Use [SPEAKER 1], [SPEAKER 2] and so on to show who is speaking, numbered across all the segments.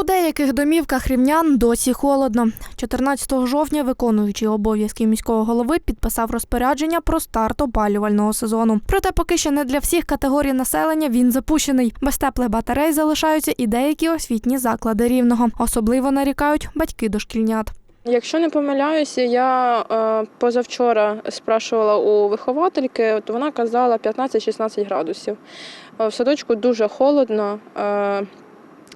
[SPEAKER 1] У деяких домівках рівнян досі холодно. 14 жовтня виконуючий обов'язки міського голови підписав розпорядження про старт опалювального сезону. Проте поки що не для всіх категорій населення він запущений. Без теплих батарей залишаються і деякі освітні заклади рівного. Особливо нарікають батьки дошкільнят.
[SPEAKER 2] Якщо не помиляюся, я е, позавчора спрашувала у виховательки, то вона казала 15-16 градусів. Е, В садочку дуже холодно.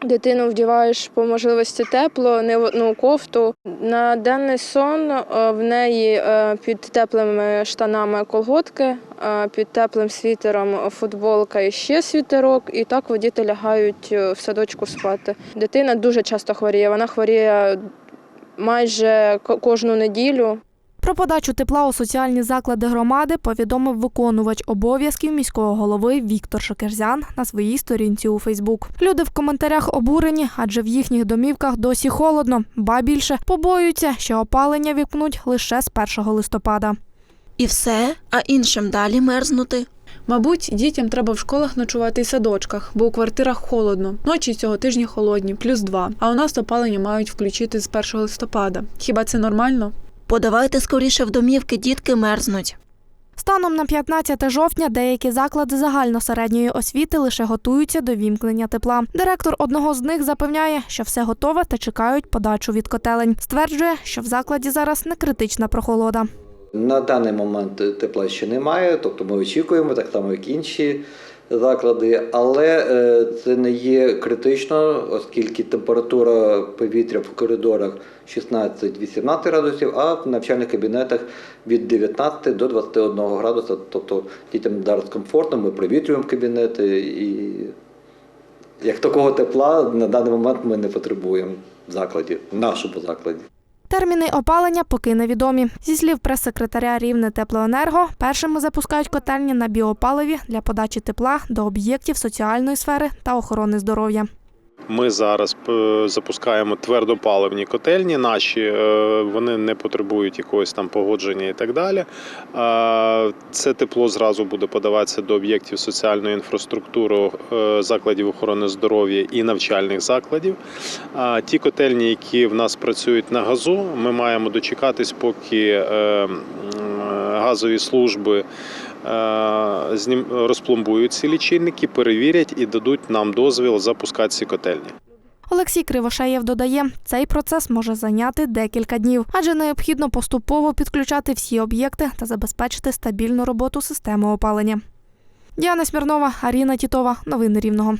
[SPEAKER 2] Дитину вдіваєш по можливості тепло, не в одну кофту. На денний сон е, в неї е, під теплими штанами колготки, е, під теплим світером футболка і ще світерок. І так воді лягають в садочку спати. Дитина дуже часто хворіє. Вона хворіє майже кожну неділю.
[SPEAKER 1] Про подачу тепла у соціальні заклади громади повідомив виконувач обов'язків міського голови Віктор Шакерзян на своїй сторінці у Фейсбук. Люди в коментарях обурені, адже в їхніх домівках досі холодно, ба більше побоюються, що опалення вікнуть лише з 1 листопада.
[SPEAKER 3] І все, а іншим далі мерзнути.
[SPEAKER 4] Мабуть, дітям треба в школах ночувати і садочках, бо у квартирах холодно. Ночі цього тижня холодні, плюс два. А у нас опалення мають включити з 1 листопада. Хіба це нормально?
[SPEAKER 3] Подавайте скоріше в домівки, дітки мерзнуть.
[SPEAKER 1] Станом на 15 жовтня деякі заклади загальносередньої освіти лише готуються до вімкнення тепла. Директор одного з них запевняє, що все готове та чекають подачу від котелень. Стверджує, що в закладі зараз не критична прохолода.
[SPEAKER 5] На даний момент тепла ще немає, тобто ми очікуємо, так само як інші заклади, але е, це не є критично, оскільки температура повітря в коридорах 16-18 градусів, а в навчальних кабінетах від 19 до 21 градуса. Тобто дітям зараз комфортно, ми провітрюємо кабінети і як такого тепла на даний момент ми не потребуємо в закладі, в нашому закладі.
[SPEAKER 1] Терміни опалення поки невідомі. Зі слів прес-секретаря Рівне Теплоенерго, першими запускають котельні на біопаливі для подачі тепла до об'єктів соціальної сфери та охорони здоров'я.
[SPEAKER 6] Ми зараз е, запускаємо твердопаливні котельні. Наші е, вони не потребують якогось там погодження і так далі. Е, Це тепло зразу буде подаватися до об'єктів соціальної інфраструктури, закладів охорони здоров'я і навчальних закладів. А Ті котельні, які в нас працюють на газу, ми маємо дочекатись, поки газові служби. е, розпломбують ці лічильники, перевірять і дадуть нам дозвіл запускати ці котельні.
[SPEAKER 1] Олексій Кривошеєв додає, цей процес може зайняти декілька днів, адже необхідно поступово підключати всі об'єкти та забезпечити стабільну роботу системи опалення. Діана Смірнова, Аріна Тітова. Новини Рівного.